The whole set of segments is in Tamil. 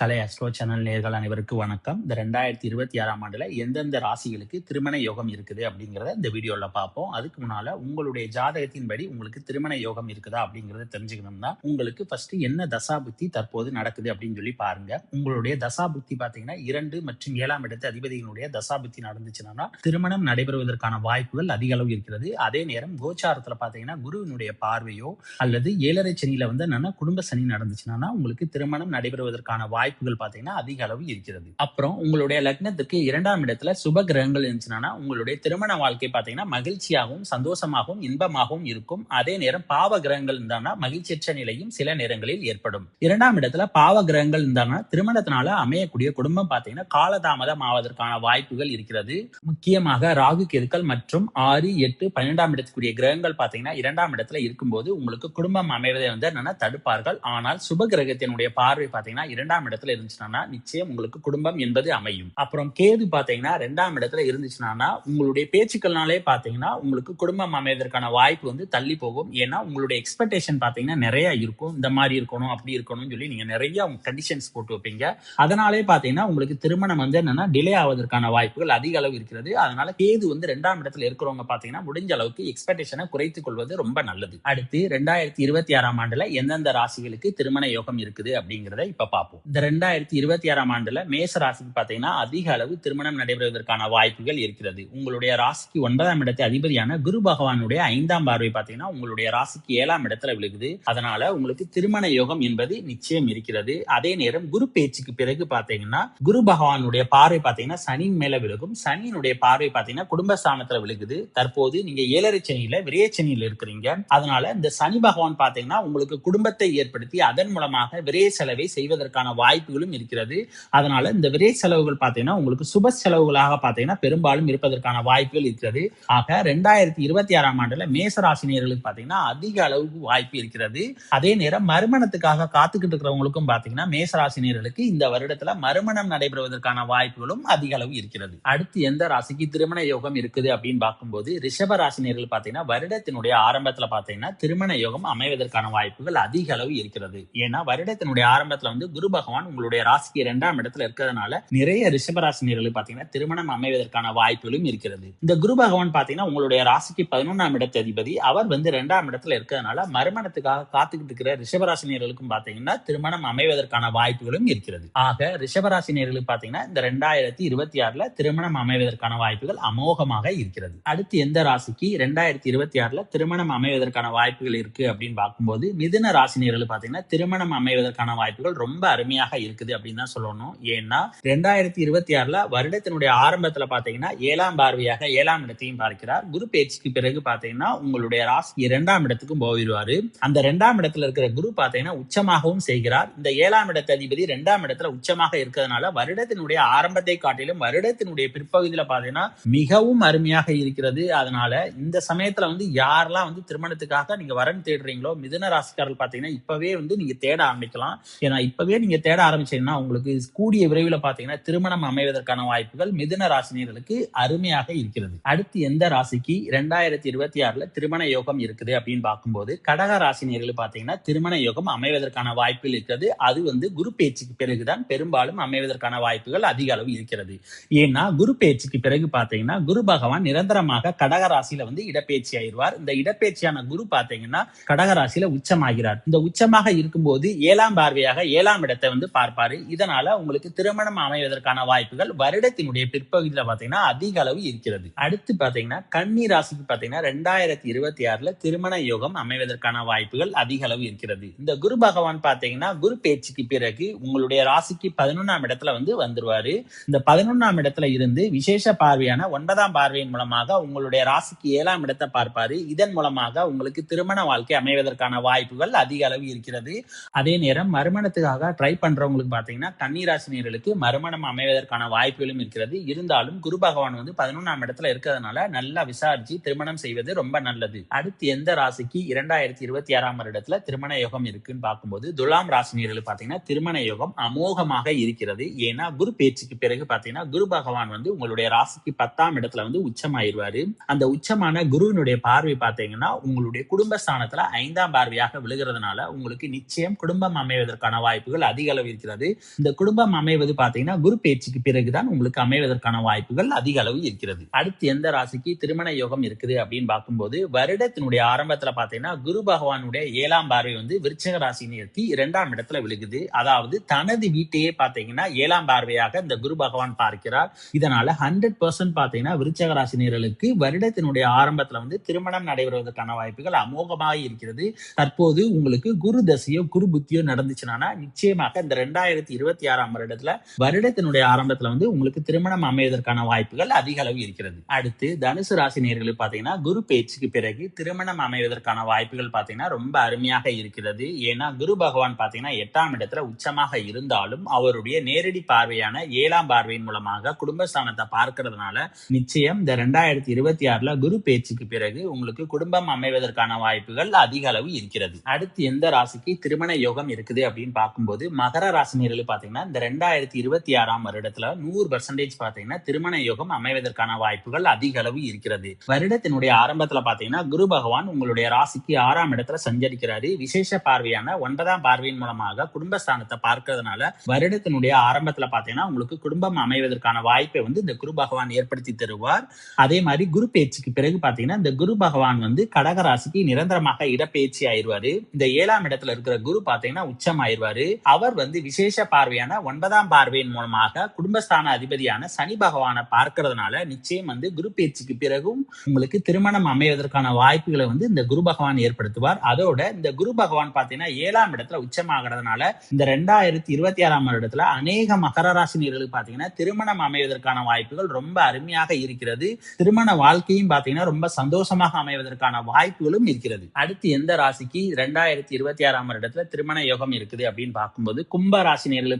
கலை அஸ்ட்ரோ சேனல் நேர்கள் அனைவருக்கும் வணக்கம். இந்த ரெண்டாயிரத்தி இருபத்தி ஆறாம் ஆண்டுல எந்தெந்த ராசிகளுக்கு திருமண யோகம் இருக்குது அப்படிங்கிறத இந்த வீடியோல பார்ப்போம். அதுக்கு முன்னால உங்களுடைய ஜாதகத்தின்படி உங்களுக்கு திருமண யோகம் இருக்குதா அப்படிங்கறத தெரிஞ்சுக்கணும்னா உங்களுக்கு ஃபர்ஸ்ட் என்ன தசாபுத்தி தற்போது நடக்குது அப்படின்னு சொல்லி பாருங்க. உங்களுடைய தசாபுத்தி பாத்தீங்கன்னா இரண்டு மற்றும் ஏழாம் இடத்து அதிபதிகளுடைய தசாபுத்தி நடந்துச்சுன்னா திருமணம் நடைபெறுவதற்கான வாய்ப்புகள் அதிக அளவு இருக்கிறது. அதே நேரம் கோச்சாரத்துல பாத்தீங்கன்னா குருவினுடைய பார்வையோ அல்லது ஏழரை சனியில வந்து என்னன்னா குடும்ப சனி நடந்துச்சுன்னா உங்களுக்கு திருமணம் நடைபெறுவதற்கான வாய்ப்புகள் பாத்தீங்கன்னா அதிக அளவு இருக்கிறது. அப்புறம் உங்களுடைய லக்னத்துக்கு இரண்டாம் இடத்துல சுப கிரகங்கள் இருந்துச்சுன்னா உங்களுடைய திருமண வாழ்க்கை பாத்தீங்கன்னா மகிழ்ச்சியாகவும் சந்தோஷமாகவும் இன்பமாகவும் இருக்கும். அதே நேரம் பாவ கிரகங்கள் இருந்தானா மகிழ்ச்சியற்ற நிலையும் சில நேரங்களில் ஏற்படும். இரண்டாம் இடத்துல பாவ கிரகங்கள் இருந்தானா திருமணத்தினால அமையக்கூடிய குடும்பம் பாத்தீங்கன்னா காலதாமதம் ஆவதற்கான வாய்ப்புகள் இருக்கிறது. முக்கியமாக ராகு கெருக்கள் மற்றும் ஆறு எட்டு பன்னிரெண்டாம் இடத்துக்குரிய கிரகங்கள் பாத்தீங்கன்னா இரண்டாம் இடத்துல இருக்கும்போது உங்களுக்கு குடும்பம் அமைவதை வந்து என்னன்னா தடுப்பார்கள். ஆனால் சுப கிரகத்தினுடைய பார்வை பாத்தீங்கன்னா இரண்டாம் இடத்துல இருந்துச்சுன்னா நிச்சயம் உங்களுக்கு குடும்பம் என்பது அமையும். அப்புறம் கேது பாத்தீங்கன்னா ரெண்டாம் இடத்துல இருந்துச்சுன்னா உங்களுடைய பேச்சுக்கள்னாலே பாத்தீங்கன்னா உங்களுக்கு குடும்பம் அமைவதற்கான வாய்ப்பு வந்து தள்ளி போகும். ஏன்னா உங்களுடைய எக்ஸ்பெக்டேஷன் பாத்தீங்கன்னா நிறைய இருக்கும். இந்த மாதிரி இருக்கணும் அப்படி இருக்கணும்னு சொல்லி நீங்க நிறைய கண்டிஷன்ஸ் போட்டு வைப்பீங்க. அதனாலே பாத்தீங்கன்னா உங்களுக்கு திருமணம் வந்து என்னன்னா டிலே ஆவதற்கான வாய்ப்புகள் அதிக அளவு இருக்கிறது. அதனால கேது வந்து ரெண்டாம் இடத்துல இருக்கிறவங்க பாத்தீங்கன்னா முடிஞ்ச அளவுக்கு எக்ஸ்பெக்டேஷனை குறைத்துக் கொள்வது ரொம்ப நல்லது. அடுத்து ரெண்டாயிரத்தி இருபத்தி ஆறாம் ஆண்டுல எந்தெந்த ராசிகளுக்கு திருமண யோகம் இருக்குது அப்படிங்கறத இப்ப பார்ப்போம். இந்த ரெண்டாயிரத்தி இருபத்தி ஆறாம் ஆண்டுல மேச ராசிக்கு பாத்தீங்கன்னா அதிக அளவு திருமணம் நடைபெறுவதற்கான வாய்ப்புகள் இருக்கிறது. உங்களுடைய ராசிக்கு ஒன்பதாம் இடத்தை அதிபதியான குரு பகவானுடைய ஐந்தாம் பார்வை பாத்தீங்கன்னா உங்களுடைய ராசிக்கு ஏழாம் இடத்துல விழுகுது. அதனால உங்களுக்கு திருமண யோகம் என்பது நிச்சயம் இருக்கிறது. அதே நேரம் குரு பேச்சுக்கு பிறகு பாத்தீங்கன்னா குரு பகவானுடைய பார்வை பாத்தீங்கன்னா சனி மேல விழுகும். சனியினுடைய பார்வை பாத்தீங்கன்னா குடும்பஸ்தானத்துல விழுகுது. தற்போது நீங்க ஏழரை சனியில விரைய சனியில இருக்கிறீங்க. அதனால இந்த சனி பகவான் பாத்தீங்கன்னா உங்களுக்கு குடும்பத்தை ஏற்படுத்தி அதன் மூலமாக விரைய செலவை செய்வதற்கான வாய்ப்பு வாய்ப்புகளும் இருக்கிறது. அதனால இந்த விரை செலவுகள் பார்த்தீங்கன்னா உங்களுக்கு சுப செலவுகளாக பார்த்தீங்கன்னா பெரும்பாலும் இருப்பதற்கான வாய்ப்புகள் இருக்கிறது. ஆக ரெண்டாயிரத்தி இருபத்தி ஆறாம் ஆண்டுல மேசராசினியர்களுக்கு பார்த்தீங்கன்னா பாத்தீங்கன்னா அதிக அளவுக்கு வாய்ப்பு இருக்கிறது. அதே நேரம் மறுமணத்துக்காக காத்துக்கிட்டு இருக்கிறவங்களுக்கும் பார்த்தீங்கன்னா மேச ராசினியர்களுக்கு இந்த வருடத்துல மறுமணம் நடைபெறுவதற்கான வாய்ப்புகளும் அதிக அளவு இருக்கிறது. அடுத்து எந்த ராசிக்கு திருமண யோகம் இருக்குது அப்படின்னு பார்க்கும்போது ரிஷப ராசினியர்கள் பார்த்தீங்கன்னா வருடத்தினுடைய ஆரம்பத்துல பார்த்தீங்கன்னா திருமண யோகம் அமைவதற்கான வாய்ப்புகள் அதிக அளவு இருக்கிறது. ஏன்னா வருடத்தினுடைய ஆரம்பத்துல வந்து குரு பகவான் உங்களுடைய ராசிக்கு இரண்டாம் இடத்துல இருக்கிறதுனால நிறைய ரிஷபராசினியர்கள் பாத்தீங்கன்னா திருமணம் அமைவதற்கான வாய்ப்புகளும் இருக்கிறது. இந்த குரு பகவான் பாத்தீங்கன்னா உங்களுடைய ராசிக்கு பதினொன்றாம் இடத்து அதிபதி. அவர் வந்து இரண்டாம் இடத்துல இருக்கிறதுனால மறுமணத்துக்காக காத்துக்கிட்டு இருக்கிற ரிஷபராசினியர்களுக்கும் பாத்தீங்கன்னா திருமணம் அமைவதற்கான வாய்ப்புகளும் இருக்கிறது. ஆக ரிஷபராசினியர்களுக்கு பாத்தீங்கன்னா இந்த ரெண்டாயிரத்தி இருபத்தி ஆறுல திருமணம் அமைவதற்கான வாய்ப்புகள் அமோகமாக இருக்கிறது. அடுத்து எந்த ராசிக்கு ரெண்டாயிரத்தி இருபத்தி ஆறுல திருமணம் அமைவதற்கான வாய்ப்புகள் இருக்கு அப்படின்னு பார்க்கும்போது மிதுன ராசினியர்கள் பாத்தீங்கன்னா திருமணம் அமைவதற்கான வாய்ப்புகள் ரொம்ப அருமையாக இருக்குது அப்படின்னு தான் சொல்லணும். ஏன்னா ரெண்டாயிரத்தி இருபத்தி ஆறுல வருடத்தினுடைய ஆரம்பத்துல பாத்தீங்கன்னா ஏழாம் பார்வையாக ஏழாம் இடத்தையும் பார்க்கிறார். குரு பேச்சுக்கு பிறகு பாத்தீங்கன்னா உங்களுடைய ராசி இரண்டாம் இடத்துக்கும் போயிடுவாரு. அந்த இரண்டாம் இடத்துல இருக்கிற குரு பாத்தீங்கன்னா உச்சமாகவும் செய்கிறார். இந்த ஏழாம் இடத்த அதிபதி இரண்டாம் இடத்துல உச்சமாக இருக்கிறதுனால வருடத்தினுடைய ஆரம்பத்தை காட்டிலும் வருடத்தினுடைய பிற்பகுதியில பாத்தீங்கன்னா மிகவும் அருமையாக இருக்கிறது. அதனால இந்த சமயத்துல வந்து யாரெல்லாம் வந்து திருமணத்துக்காக நீங்க வரன் தேடுறீங்களோ மிதுன ராசிக்காரர்கள் பாத்தீங்கன்னா இப்பவே வந்து நீங்க தேட ஆரம்பிக்கலாம். ஏன்னா இப்பவே நீங்க தேட ஆரம்பிச்சீங்கன்னா உங்களுக்கு கூடிய விரைவில் பார்த்தீங்கன்னா திருமணம் அமைவதற்கான வாய்ப்புகள் மிதுன ராசினியர்களுக்கு அருமையாக இருக்கிறது. அடுத்து எந்த ராசிக்கு ரெண்டாயிரத்தி இருபத்தி ஆறுல திருமண யோகம் இருக்குது அப்படின்னு பார்க்கும்போது கடக ராசினியர்கள் பார்த்தீங்கன்னா திருமண யோகம் அமைவதற்கான வாய்ப்புகள் இருக்கிறது. அது வந்து குரு பேச்சுக்கு பிறகுதான் பெரும்பாலும் அமைவதற்கான வாய்ப்புகள் அதிக அளவு இருக்கிறது. ஏன்னா குரு பேச்சுக்கு பிறகு பார்த்தீங்கன்னா குரு பகவான் நிரந்தரமாக கடக ராசியில வந்து இடப்பெயர்ச்சி ஆயிடுவார். இந்த இடப்பெயர்ச்சியான குரு பார்த்தீங்கன்னா கடக ராசியில உச்சமாகிறார். இந்த உச்சமாக இருக்கும்போது ஏழாம் பார்வையாக ஏழாம் இடத்தை வந்து பார்ப்பாரு. இதனால உங்களுக்கு திருமணம் அமைவதற்கான வாய்ப்புகள் வருடத்தினுடைய பிற்பகுதியில பாத்தீங்கன்னா அதிக அளவு இருக்கிறது. அடுத்து பாத்தீங்கன்னா கன்னி ராசிக்கு பாத்தீங்கன்னா ரெண்டாயிரத்தி இருபத்தி ஆறுல திருமண யோகம் அமைவதற்கான வாய்ப்புகள் அதிக அளவு இருக்கிறது. இந்த குரு பகவான் பாத்தீங்கன்னா குரு பேச்சுக்கு பிறகு உங்களுடைய ராசிக்கு பதினொன்னாம் இடத்துல வந்து வந்துருவாரு. இந்த பதினொன்னாம் இடத்துல இருந்து விசேஷ பார்வையான ஒன்பதாம் பார்வையின் மூலமாக உங்களுடைய ராசிக்கு ஏழாம் இடத்தை பார்ப்பாரு. இதன் மூலமாக உங்களுக்கு திருமண வாழ்க்கை அமைவதற்கான வாய்ப்புகள் அதிக அளவு இருக்கிறது. அதே நேரம் மறுமணத்துக்காக ட்ரை பண்றவங்களுக்கு பாத்தீங்கன்னா கன்னிராசினியர்களுக்கு மறுமணம் அமைவதற்கான வாய்ப்புகளும் இருக்கிறது. இருந்தாலும் குரு பகவான் வந்து பதினொன்றாம் இடத்துல இருக்கிறதுனால நல்லா விசாரிச்சு திருமணம் செய்வது ரொம்ப நல்லது. அடுத்து எந்த ராசிக்கு இரண்டாயிரத்தி இருபத்தி ஆறாம் வருடத்துல திருமண யோகம் இருக்குன்னு பார்க்கும்போது துலாம் ராசினியர்கள் பாத்தீங்கன்னா திருமண யோகம் அமோகமாக இருக்கிறது. ஏன்னா குரு பேச்சுக்கு பிறகு பாத்தீங்கன்னா குரு பகவான் வந்து உங்களுடைய ராசிக்கு பத்தாம் இடத்துல வந்து உச்சமாயிருவாரு. அந்த உச்சமான குருவினுடைய பார்வை பாத்தீங்கன்னா உங்களுடைய குடும்பஸ்தானத்துல ஐந்தாம் பார்வையாக விழுகிறதுனால உங்களுக்கு நிச்சயம் குடும்பம் அமைவதற்கான வாய்ப்புகள் அதிக அளவு இருக்கிறது. இந்த குடும்பம் அமைவது பாத்தீங்கன்னா குரு பேச்சுக்கு பிறகுதான் உங்களுக்கு அமைவதற்கான வாய்ப்புகள் அதிக அளவு இருக்கிறது. அடுத்து எந்த ராசிக்கு திருமண யோகம் இருக்குது அப்படின்னு பார்க்கும்போது வருடத்தினுடைய ஆரம்பத்துல பாத்தீங்கன்னா குரு பகவானுடைய ஏழாம் பார்வை வந்து விருச்சக ராசி நிறுத்தி இரண்டாம் இடத்துல விழுகுது. அதாவது தனது வீட்டையே பாத்தீங்கன்னா ஏழாம் பார்வையாக இந்த குரு பகவான் பார்க்கிறார். இதனால ஹண்ட்ரட் பர்சன்ட் பாத்தீங்கன்னா விருச்சக ராசினியர்களுக்கு வருடத்தினுடைய ஆரம்பத்துல வந்து திருமணம் நடைபெறுவதற்கான வாய்ப்புகள் அமோகமாக இருக்கிறது. தற்போது உங்களுக்கு குரு தசையோ குரு புத்தியோ நடந்துச்சுன்னா நிச்சயமாக இந்த ரெண்டாயிரத்தி இருபத்தி ஆறாம் வருடத்துல வருடத்தினுடைய ஆரம்பத்துல வந்து உங்களுக்கு திருமணம் அமைவதற்கான வாய்ப்புகள் அதிக அளவு இருக்கிறது. அடுத்து தனுசு ராசி நேர்களுக்கு பாத்தீங்கன்னா குரு பேச்சுக்கு பிறகு திருமணம் அமைவதற்கான வாய்ப்புகள் பாத்தீங்கன்னா ரொம்ப அருமையாக இருக்கிறது. ஏன்னா குரு பகவான் பாத்தீங்கன்னா எட்டாம் இடத்துல உச்சமாக இருந்தாலும் அவருடைய நேரடி பார்வையான ஏழாம் பார்வையின் மூலமாக குடும்பஸ்தானத்தை பார்க்கறதுனால நிச்சயம் இந்த ரெண்டாயிரத்தி இருபத்தி ஆறுல குரு பேச்சுக்கு பிறகு உங்களுக்கு குடும்பம் அமைவதற்கான வாய்ப்புகள் அதிக அளவு இருக்கிறது. அடுத்து எந்த ராசிக்கு திருமண யோகம் இருக்குது அப்படின்னு பார்க்கும்போது மகர ராசினியர்கள் பாத்தீங்கன்னா இந்த ரெண்டாயிரத்தி இருபத்தி ஆறாம் வருடத்துல நூறு பர்சன்டேஜ் பாத்தீங்கன்னா திருமண யோகம் அமைவதற்கான வாய்ப்புகள் அதிக அளவு இருக்கிறது. வருடத்தினுடைய ஆரம்பத்துல பாத்தீங்கன்னா குரு பகவான் உங்களுடைய ராசிக்கு ஆறாம் இடத்துல சஞ்சரிக்கிறாரு. விசேஷ பார்வையான ஒன்பதாம் பார்வையின் மூலமாக குடும்பஸ்தானத்தை பார்க்கறதுனால வருடத்தினுடைய ஆரம்பத்துல பாத்தீங்கன்னா உங்களுக்கு குடும்பம் அமைவதற்கான வாய்ப்பை வந்து இந்த குரு பகவான் ஏற்படுத்தி தருவார். அதே மாதிரி குரு பேச்சுக்கு பிறகு பாத்தீங்கன்னா இந்த குரு பகவான் வந்து கடக ராசிக்கு நிரந்தரமாக இடப்பெயர்ச்சி ஆயிருவாரு இந்த ஏழாம் இடத்துல இருக்கிற குரு பாத்தீங்கன்னா உச்சம் ஆயிருவாரு அவர் வந்து விசேஷ பார்வையான ஒன்பதாம் பார்வையின் மூலமாக குடும்பஸ்தான அதிபதியான சனி பகவானை பார்க்கறதுனால நிச்சயம் வந்து குரு பேச்சுக்கு பிறகும் உங்களுக்கு திருமணம் அமைவதற்கான வாய்ப்புகளை வந்து இந்த குரு பகவான் ஏற்படுத்துவார். அதோட இந்த குரு பகவான் பாத்தீங்கன்னா ஏழாம் இடத்துல உச்சமாகிறதுனால இந்த ரெண்டாயிரத்தி இருபத்தி ஆறாம் வருடத்துல அநேக மகர ராசினியர்களுக்கு பாத்தீங்கன்னா திருமணம் அமைவதற்கான வாய்ப்புகள் ரொம்ப அருமையாக இருக்கிறது. திருமண வாழ்க்கையும் பாத்தீங்கன்னா ரொம்ப சந்தோஷமாக அமைவதற்கான வாய்ப்புகளும் இருக்கிறது. அடுத்து எந்த ராசிக்கு ரெண்டாயிரத்தி இருபத்தி ஆறாம் வருடத்துல திருமண யோகம் இருக்குது அப்படின்னு பார்க்கும்போது கும்ப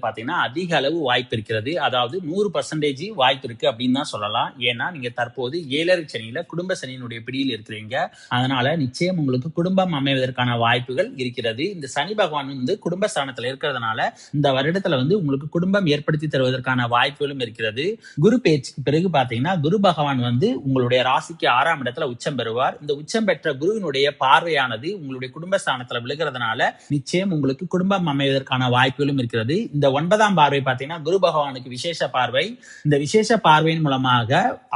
பார்த்தீங்கன்னா அதிக அளவு வாய்ப்பு இருக்கிறது. அதாவது நூறு பர்சன்டேஜ் வாய்ப்பு இருக்கு அப்படின்னு தான் சொல்லலாம். ஏன்னா நீங்க தற்போது ஏழரை சனியில குடும்ப சனியினுடைய பிடியில் இருக்கிறீங்க. அதனால நிச்சயம் உங்களுக்கு குடும்பம் அமைவதற்கான வாய்ப்புகள் இருக்கிறது. இந்த சனி பகவான் வந்து குடும்ப ஸ்தானத்துல இருக்கிறதுனால இந்த வருடத்துல வந்து உங்களுக்கு குடும்பம் ஏற்படுத்தி தருவதற்கான வாய்ப்புகளும் இருக்கிறது. குரு பேச்சுக்கு பிறகு பாத்தீங்கன்னா குரு பகவான் வந்து உங்களுடைய ராசிக்கு ஆறாம் இடத்துல உச்சம் பெறுவார். இந்த உச்சம் பெற்ற குருவினுடைய பார்வையானது உங்களுடைய குடும்பஸ்தானத்துல விழுகிறதுனால நிச்சயம் உங்களுக்கு குடும்பம் அமைவதற்கான வாய்ப்புகள் வாய்ப்புகளும் இருக்கிறது. இந்த ஒன்பதாம் பார்வை பார்த்தீங்கன்னா குரு பகவானுக்கு விசேஷ பார்வை. இந்த விசேஷ பார்வையின் மூலமாக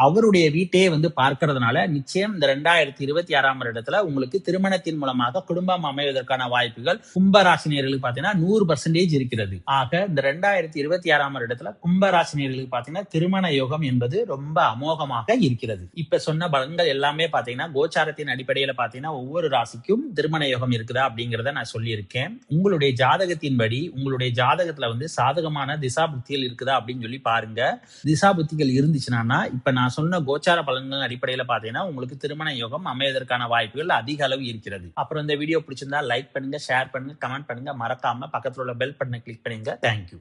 அவருடைய வீட்டையே வந்து பார்க்கறதுனால நிச்சயம் இந்த ரெண்டாயிரத்தி இருபத்தி ஆறாம் வருடத்துல உங்களுக்கு திருமணத்தின் மூலமாக குடும்பம் அமைவதற்கான வாய்ப்புகள் கும்பராசினியர்களுக்கு பார்த்தீங்கன்னா நூறு பர்சன்டேஜ் இருக்கிறது. ஆக இந்த ரெண்டாயிரத்தி இருபத்தி ஆறாம் வருடத்துல கும்பராசினியர்களுக்கு பார்த்தீங்கன்னா திருமண யோகம் என்பது ரொம்ப அமோகமாக இருக்கிறது. இப்ப சொன்ன பலன்கள் எல்லாமே பார்த்தீங்கன்னா கோச்சாரத்தின் அடிப்படையில் பார்த்தீங்கன்னா ஒவ்வொரு ராசிக்கும் திருமண யோகம் இருக்குதா அப்படிங்கிறத நான் சொல்லியிருக்கேன். உங்களுடைய ஜாதகத்தின்படி உங்களுடைய உங்களுடைய ஜாதகத்துல வந்து சாதகமான திசா புத்திகள் இருக்குதா அப்படின்னு சொல்லி பாருங்க. திசா புத்திகள் இருந்துச்சுன்னா இப்ப நான் சொன்ன கோச்சார பலன்கள் அடிப்படையில பாத்தீங்கன்னா உங்களுக்கு திருமண யோகம் அமைவதற்கான வாய்ப்புகள் அதிக அளவு இருக்கிறது. அப்புறம் இந்த வீடியோ பிடிச்சிருந்தா லைக் பண்ணுங்க ஷேர் பண்ணுங்க கமெண்ட் பண்ணுங்க. மறக்காம பக்கத்துல உள்ள பெல் பட்டனை கிளிக் பண்ணுங்க தேங்க்யூ